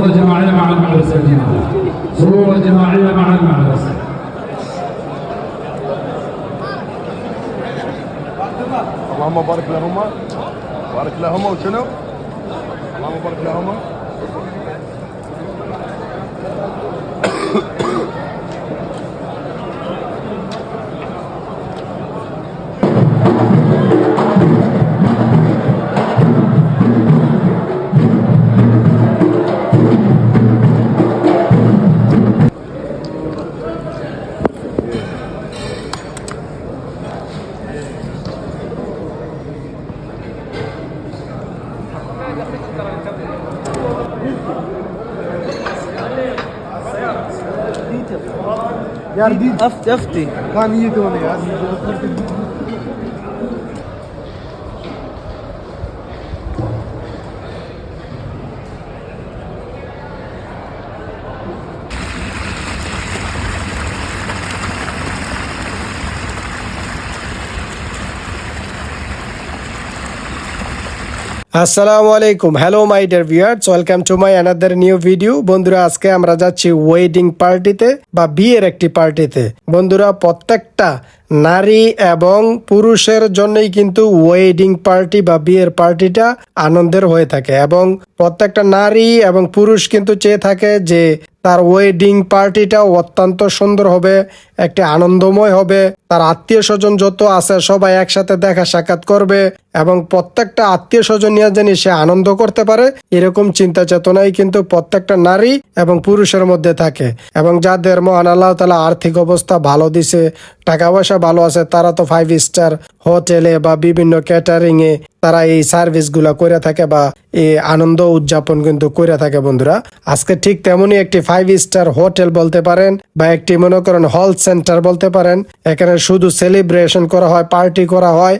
صورة جماعية مع المدرسة يا جماعة صورة جماعية مع المدرسة. اللهم بارك لهما بارك لهما وشنو؟ اللهم بارك لهما يا افتي أفتي. كان يدوني আসসালামু আলাইকুম hello my dear viewers welcome to my another new video বন্ধুরা, আজকে আমরা যাচ্ছি ওয়েডিং পার্টিতে বা বিয়ের একটি পার্টিতে বন্ধুরা, প্রত্যেকটা নারী এবং পুরুষের জন্যই কিন্তু ওয়েডিং পার্টি বা বিয়ের পার্টিটা আনন্দের হয়ে থাকে এবং প্রত্যেকটা নারী এবং পুরুষ কিন্তু চেয়ে থাকে যে তার ওয়েডিং পার্টিটা অত্যন্ত সুন্দর হবে, একটি আনন্দময় হবে, তার আত্মীয় স্বজন যত আছে সবাই একসাথে দেখা সাক্ষাৎ করবে এবং প্রত্যেকটা আত্মীয় স্বজন নিয়ে জানি সে আনন্দ করতে পারে, এরকম চিন্তা চেতনাই কিন্তু প্রত্যেকটা নারী এবং পুরুষের মধ্যে থাকে এবং যাদের মহান আল্লাহ তালা আর্থিক অবস্থা ভালো দিছে, টাকা পয়সা ভালো আছে, তারা তো ফাইভ স্টার হোটেলে বা বিভিন্ন ক্যাটারিং এ তারা এই সার্ভিসগুলা করে থাকে বা এই আনন্দ উদযাপন কিন্তু করে থাকে বন্ধুরা। আজকে ঠিক তেমনই একটি ফাইভ স্টার হোটেল বলতে পারেন বা একটি মনে করেন হল সেন্টার বলতে পারেন, এখানে শুধু সেলিব্রেশন করা হয় পার্টি করা হয়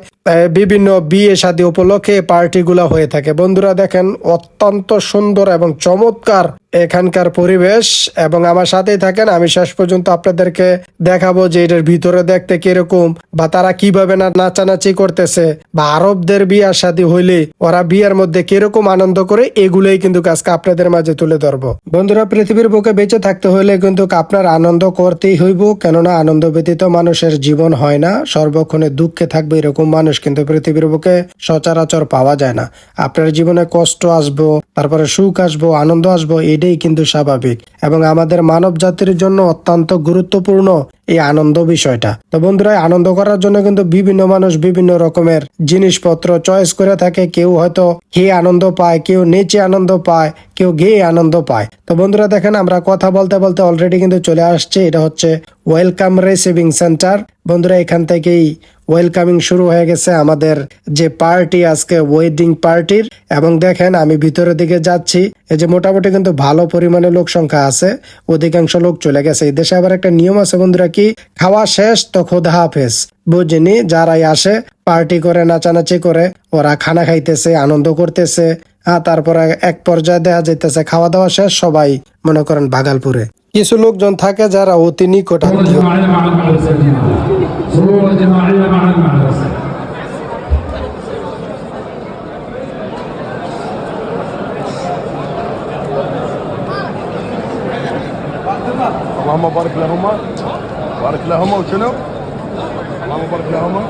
বিভিন্ন বিয়ে শাদী উপলক্ষে পার্টি গুলা হয়ে থাকে। বন্ধুরা দেখেন, অত্যন্ত সুন্দর এবং চমৎকার এখানকার পরিবেশ এবং আমার সাথেই থাকেন। আমি শেষ পর্যন্ত আপনাদেরকে দেখাবো যে এটার ভিতরে দেখতে কীরকম বা তারা কীভাবে না নাচানাচি করতেছে বা আরবদের বিয়ার শাদী হইলে ওরা বিয়ার মধ্যে কীরকম আনন্দ করে, এগুলোই কিন্তু আজকে আপনাদের মাঝে তুলে ধরবো। বন্ধুরা, পৃথিবীর বুকে বেঁচে থাকতে হলে কিন্তু আপনার আনন্দ করতেই হইব, কেননা আনন্দ ব্যতীত মানুষের জীবন হয় না। সর্বক্ষণে দুঃখে থাকবে এরকম মানুষ কিন্তু পৃথিবীর বুকে সচরাচর পাওয়া যায় না। আপনার জীবনে কষ্ট আসব, তারপরে সুখ আসব, আনন্দ আসব এটাই কিন্তু স্বাভাবিক এবং আমাদের মানব জাতির জন্য অত্যন্ত গুরুত্বপূর্ণ এই আনন্দ বিষয়টা। তো বন্ধুরা আনন্দ করার জন্য কিন্তু বিভিন্ন মানুষ বিভিন্ন রকমের জিনিসপত্র চয়েস করে থাকে। কেউ হয়তো হে আনন্দ পায়, কেউ নেচে আনন্দ পায় কেউ গেয়ে আনন্দ পায়। তো বন্ধুরা দেখেন, আমরা কথা বলতে বলতে অলরেডি কিন্তু চলে আসছে। এটা হচ্ছে ওয়েলকাম রিসিভিং সেন্টার বন্ধুরা, এখান থেকেই ওয়েলকামিং শুরু হয়ে গেছে আমাদের যে পার্টি আজকে ওয়েডিং পার্টির এবং দেখেন, আমি ভিতরের দিকে যাচ্ছি। এই যে মোটামুটি কিন্তু ভালো পরিমাণে লোক সংখ্যা আছে। অধিকাংশ লোক চলে গেছে। এই দেশে আবার একটা নিয়ম আছে বন্ধুরা কি? খাওয়া শেষ তো খোদা হাফেজ। বুঝিনি, যারাই আসে পার্টি করে, নাচানাচি করে, ওরা খানা খাইতেছে, আনন্দ করতেছে। তারপরে এক পর্যায়ে দেখা যাইতেছে খাওয়া দাওয়া শেষ সবাই মনে করেন ভাগালপুরে কিছু লোকজন থাকে যারা অতি নিকট صورة আত্মীয় جماعية مع المدرسة يا جماعة صورة جماعية مع المدرسة اللهم بارك لهما بارك لهما وشنو؟ اللهم بارك لهما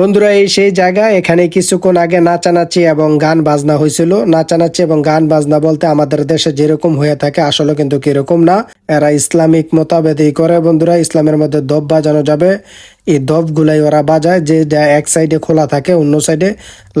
বন্ধুরা, এই সেই জায়গা এখানে কিছুক্ষণ আগে নাচানাচি এবং গান বাজনা হয়েছিল। নাচানাচি এবং গান বাজনা বলতে আমাদের দেশে যেরকম হয়ে থাকে, আসলে কিন্তু কীরকম না। এরা ইসলামিক মোতাবেদই করে বন্ধুরা, ইসলামের মধ্যে দব বাজানো যাবে। এই দব গুলাই ওরা বাজায় যে এক সাইডে খোলা থাকে, অন্য সাইডে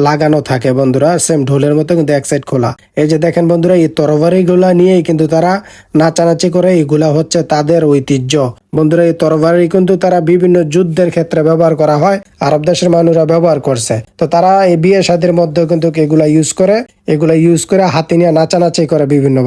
লাগানো থাকে বন্ধুরা। সেম ঢোলের মতো কিন্তু এক সাইড খোলা। এই যে দেখেন বন্ধুরা, এই তরবারি গুলা নিয়েই কিন্তু তারা নাচানাচি করে এগুলা হচ্ছে তাদের ঐতিহ্য। বন্ধুরা, এই তরবারি কিন্তু তারা বিভিন্ন যুদ্ধের ক্ষেত্রে ব্যবহার করা হয়, আরব দেশের মানুষরা ব্যবহার করছে। তো তারা এই বিয়ে শাদির মধ্যে কিন্তু এগুলা ইউজ করে, এগুলা ইউজ করে হাতে নিয়ে নাচানাচি করে বিভিন্ন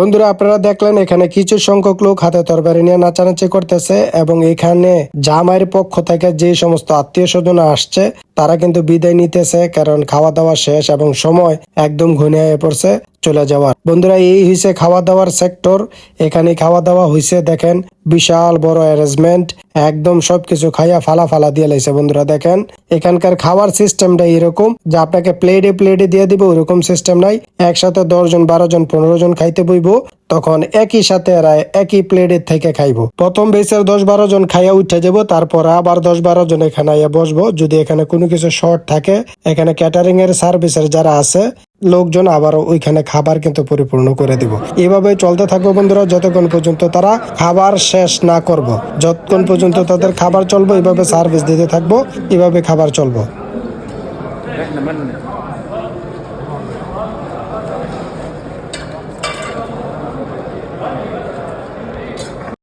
বন্ধুরা, আপনারা দেখলেন এখানে কিছু সংখ্যক লোক হাতে তরবারি নিয়ে নাচানাচি করতেছে এবং এখানে জামাইয়ের পক্ষ থেকে যে সমস্ত আত্মীয় স্বজন আসছে, তারা কিন্তু বিদায় নিতেছে কারণ খাওয়া দাওয়া শেষ এবং সময় একদম ঘনিয়ে পড়ছে। চলে যাওয়ার। বন্ধুরা, এই হইছে খাওয়া দাওয়ার সেক্টর এখানে খাওয়া দাওয়া হইছে, দেখেন, বিশাল বড় অ্যারেঞ্জমেন্ট একদম সবকিছু খাইয়া ফালা ফালা দিয়ে লাইছে, বন্ধুরা, দেখেন। এখানকার খাওয়ার সিস্টেমটা এরকম যে আপনাকে প্লেটে প্লেটে দিয়ে দিব, ওরকম সিস্টেম নাই। একসাথে দশ জন বারো জন পনেরো জন খাইতে বইব, তখন একই সাথে একই প্লেটের থেকে খাইবো। প্রথম বেসের দশ বারো জন খাইয়া উঠে যাব, তারপর আবার দশ বারো জন এখানে বসবো। যদি এখানে কোনো কিছু শর্ট থাকে, এখানে ক্যাটারিং এর সার্ভিসের যারা আছে লোকজন আবার ওইখানে খাবার কিন্তু পরিপূর্ণ করে দিব। এভাবে চলতে থাকব বন্ধুরা, যতক্ষণ পর্যন্ত তারা খাবার শেষ না করব। যতক্ষণ পর্যন্ত তাদের খাবার চলবো, এভাবে সার্ভিস দিতে থাকব, এভাবে খাবার চলবো।